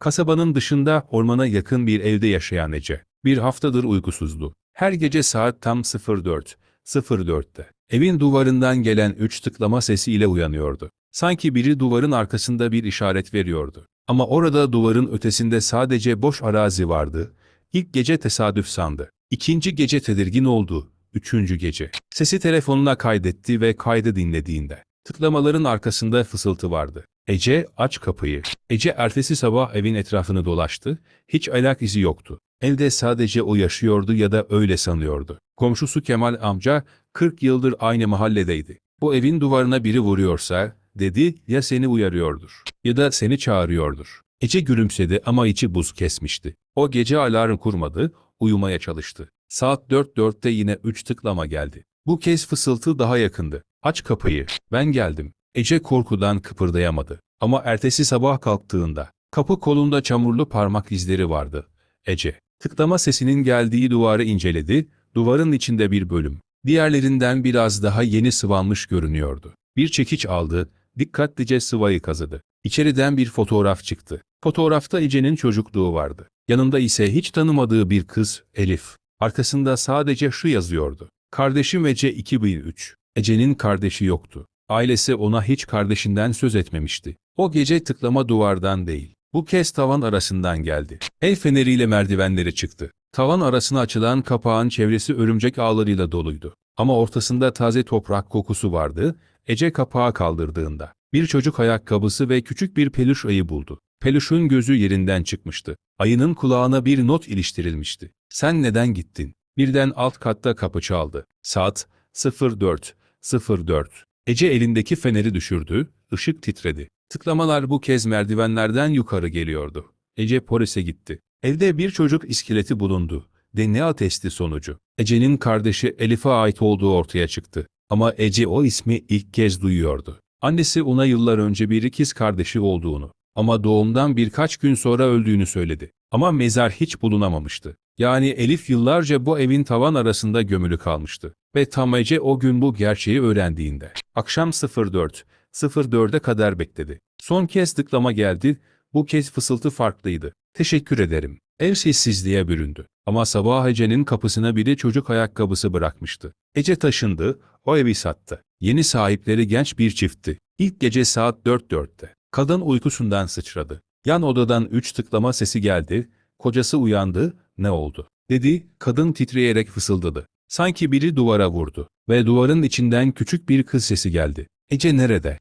Kasabanın dışında ormana yakın bir evde yaşayan Ece. Bir haftadır uykusuzdu. Her gece saat tam 04. 04'te. Evin duvarından gelen üç tıklama sesiyle uyanıyordu. Sanki biri duvarın arkasında bir işaret veriyordu. Ama orada duvarın ötesinde sadece boş arazi vardı. İlk gece tesadüf sandı. İkinci gece tedirgin oldu. Üçüncü gece. Sesi telefonuna kaydetti ve kaydı dinlediğinde. Tıklamaların arkasında fısıltı vardı. Ece aç kapıyı. Ece ertesi sabah evin etrafını dolaştı. Hiç ayak izi yoktu. Evde sadece o yaşıyordu ya da öyle sanıyordu. Komşusu Kemal amca 40 yıldır aynı mahalledeydi. Bu evin duvarına biri vuruyorsa, dedi, ya seni uyarıyordur ya da seni çağırıyordur. Ece gülümsedi ama içi buz kesmişti. O gece alarm kurmadı, uyumaya çalıştı. Saat 4.4'te yine 3 tıklama geldi. Bu kez fısıltı daha yakındı. Aç kapıyı, ben geldim. Ece korkudan kıpırdayamadı. Ama ertesi sabah kalktığında, kapı kolunda çamurlu parmak izleri vardı. Ece, tıklama sesinin geldiği duvarı inceledi, duvarın içinde bir bölüm. Diğerlerinden biraz daha yeni sıvanmış görünüyordu. Bir çekiç aldı, dikkatlice sıvayı kazıdı. İçeriden bir fotoğraf çıktı. Fotoğrafta Ece'nin çocukluğu vardı. Yanında ise hiç tanımadığı bir kız, Elif. Arkasında sadece şu yazıyordu. Kardeşim Ece 2003. Ece'nin kardeşi yoktu. Ailesi ona hiç kardeşinden söz etmemişti. O gece tıklama duvardan değil. Bu kez tavan arasından geldi. El feneriyle merdivenleri çıktı. Tavan arasına açılan kapağın çevresi örümcek ağlarıyla doluydu. Ama ortasında taze toprak kokusu vardı. Ece kapağı kaldırdığında. Bir çocuk ayakkabısı ve küçük bir peluş ayı buldu. Peluşun gözü yerinden çıkmıştı. Ayının kulağına bir not iliştirilmişti. Sen neden gittin? Birden alt katta kapı çaldı. Saat 04. 04. Ece elindeki feneri düşürdü, ışık titredi. Tıklamalar bu kez merdivenlerden yukarı geliyordu. Ece polise gitti. Evde bir çocuk iskeleti bulundu. DNA testi sonucu. Ece'nin kardeşi Elif'e ait olduğu ortaya çıktı. Ama Ece o ismi ilk kez duyuyordu. Annesi ona yıllar önce bir ikiz kardeşi olduğunu ama doğumdan birkaç gün sonra öldüğünü söyledi. Ama mezar hiç bulunamamıştı. Yani Elif yıllarca bu evin tavan arasında gömülü kalmıştı. Ve tam Ece o gün bu gerçeği öğrendiğinde. Akşam 04, 04'e kadar bekledi. Son kez tıklama geldi, bu kez fısıltı farklıydı. Teşekkür ederim. Ev sessizliğe büründü. Ama sabah Ece'nin kapısına biri çocuk ayakkabısı bırakmıştı. Ece taşındı, o evi sattı. Yeni sahipleri genç bir çiftti. İlk gece saat 4.4'te. Kadın uykusundan sıçradı. Yan odadan üç tıklama sesi geldi. Kocası uyandı, ne oldu? Dedi, kadın titreyerek fısıldadı. Sanki biri duvara vurdu. Ve duvarın içinden küçük bir kız sesi geldi. Ece nerede?